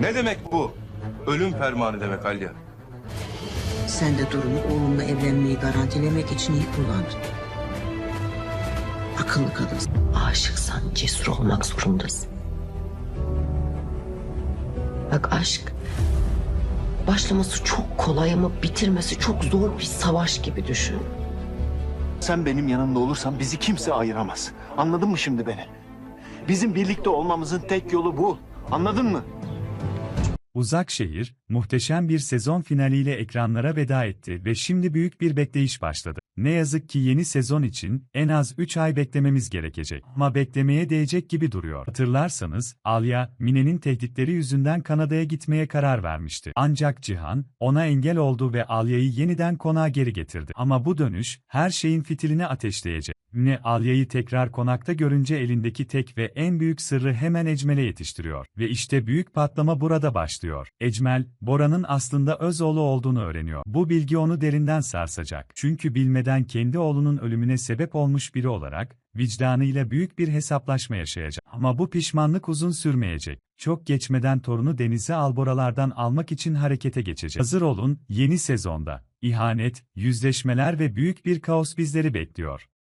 Ne demek bu? Ölüm fermanı demek Alya. Sen de durumu oğlumla evlenmeyi garantilemek için iyi kullandın. Akıllı kadınsın. Aşıksan cesur olmak zorundasın. Bak aşk başlaması çok kolay ama bitirmesi çok zor bir savaş gibi düşün. Sen benim yanımda olursan bizi kimse ayıramaz. Anladın mı şimdi beni? Bizim birlikte olmamızın tek yolu bu. Anladın mı? Uzak Şehir, muhteşem bir sezon finaliyle ekranlara veda etti ve şimdi büyük bir bekleyiş başladı. Ne yazık ki yeni sezon için en az 3 ay beklememiz gerekecek. Ama beklemeye değecek gibi duruyor. Hatırlarsanız, Alya, Mine'nin tehditleri yüzünden Kanada'ya gitmeye karar vermişti. Ancak Cihan, ona engel oldu ve Alya'yı yeniden konağa geri getirdi. Ama bu dönüş, her şeyin fitilini ateşleyecek. Mine Alya'yı tekrar konakta görünce elindeki tek ve en büyük sırrı hemen Ecmel'e yetiştiriyor. Ve işte büyük patlama burada başlıyor. Ecmel, Bora'nın aslında öz oğlu olduğunu öğreniyor. Bu bilgi onu derinden sarsacak. Çünkü bilmeden kendi oğlunun ölümüne sebep olmuş biri olarak, vicdanıyla büyük bir hesaplaşma yaşayacak. Ama bu pişmanlık uzun sürmeyecek. Çok geçmeden torunu Deniz'i Alboralardan almak için harekete geçecek. Hazır olun, yeni sezonda. İhanet, yüzleşmeler ve büyük bir kaos bizleri bekliyor.